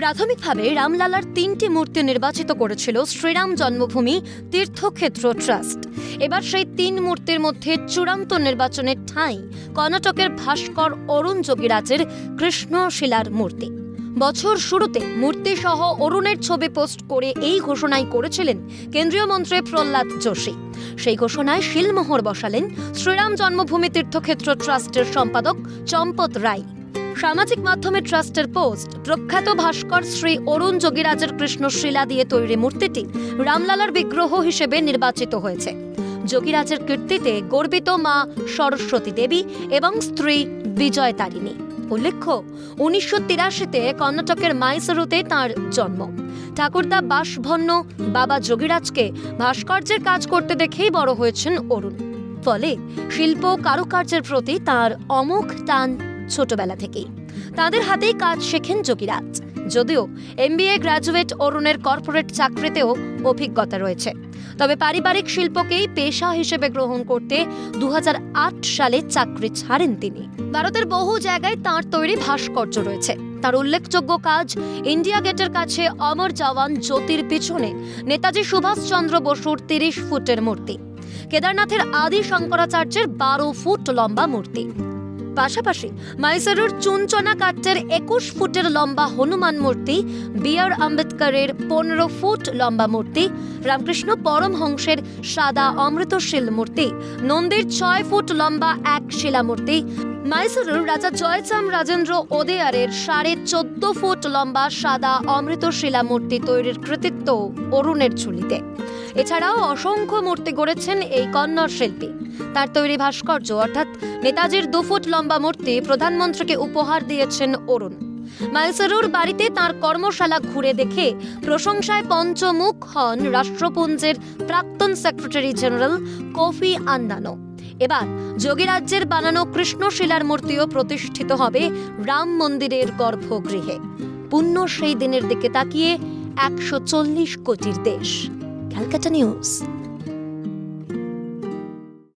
প্রাথমিকভাবে রামলালার তিনটি মূর্তি নির্বাচিত করেছিল শ্রীরাম জন্মভূমি তীর্থক্ষেত্র ট্রাস্ট। এবার সেই তিন মূর্তির মধ্যে চূড়ান্ত নির্বাচনের ঠাঁই কর্ণাটকের ভাস্কর অরুণ যোগীরাজের কৃষ্ণশিলার মূর্তি। বছর শুরুতে মূর্তি সহ অরুণের ছবি পোস্ট করে এই ঘোষণাই করেছিলেন কেন্দ্রীয় মন্ত্রী প্রহ্লাদ যোশী। সেই ঘোষণায় শিলমোহর বসালেন শ্রীরাম জন্মভূমি তীর্থক্ষেত্র ট্রাস্টের সম্পাদক চম্পত রায়। সামাজিক মাধ্যমে ট্রাস্টের পোস্ট, প্রখ্যাত ভাস্কর শ্রী অরুণ যোগীরাজের কৃষ্ণশিলা দিয়ে তৈরি মূর্তিটি রামলালার বিগ্রহ হিসেবে নির্বাচিত হয়েছে। যোগীরাজের কীর্তিতে গর্বিত মা সরস্বতী দেবী এবং স্ত্রী বিজয় তারিণী উল্লেখ্য, উনিশশো তিরাশিতে কর্ণাটকের মাইসুরুতে তাঁর জন্ম। ঠাকুরদা বাসভন্ন বাবা যোগীরাজকে ভাস্কর্যের কাজ করতে দেখেই বড় হয়েছেন অরুণ। ফলে শিল্প কারুকার্যের প্রতি তার অমোঘ টান ছোটবেলা থেকেই। তাদের হাতেই কাজ শেখেন যোগীরাজ। যদিও এমবিএ গ্রাজুয়েট অরুণের কর্পোরেট চাকরিতেও অভিজ্ঞতা রয়েছে। তবে পারিবারিক শিল্পকেই পেশা হিসেবে গ্রহণ করতে দু সালে চাকরি ছাড়েন তিনি। ভারতের বহু জায়গায় তাঁর তৈরি ভাস্কর্য রয়েছে। তার উল্লেখযোগ্য কাজ ইন্ডিয়া গেটের কাছে অমর জওয়ান জ্যোতির পিছনে নেতাজি সুভাষচন্দ্র বসুর তিরিশ ফুটের মূর্তি। কেদারনাথের আদি শঙ্করাচার্যের বারো ফুট লম্বা মূর্তি। পাশাপাশি মাইসুরুর চুনচনা কাট্টের একুশ ফুটের লম্বা হনুমান মূর্তি বি আর আম্বেদকরের পনেরো ফুট লম্বা মূর্তি, রামকৃষ্ণ পরমহংসের সাদা অমৃতশীল মূর্তি, নন্দীর ছয় ফুট লম্বা এক শিলামূর্তি মাইসুরুর রাজা জয়চাম রাজেন্দ্র ওদেয়ারের সাড়ে চোদ্দ ফুট লম্বা সাদা অমৃত মূর্তি তৈরির কৃতিত্ব অরুণের ঝুলিতে। এছাড়াও অসংখ্য মূর্তি গড়েছেন এই কন্নড় শিল্পী। তার তৈরি ভাস্কর্য, অর্থাৎ নেতাজির দু ফুট লম্বা মূর্তি, প্রধানমন্ত্রীকে উপহার দিয়েছেন অরুণ। মাইসুরুর বাড়িতে তার কর্মশালা ঘুরে দেখে প্রশংসায় পঞ্চমুখ হন রাষ্ট্রপুঞ্জের প্রাক্তন সেক্রেটারি জেনারেল কফি আন্দানো। এবার যোগীরাজ্যের বানানো কৃষ্ণশিলার মূর্তিও প্রতিষ্ঠিত হবে রাম মন্দিরের গর্ভগৃহে। পুণ্য সেই দিনের দিকে তাকিয়ে একশো চল্লিশ কোটির দেশ। Calcutta news.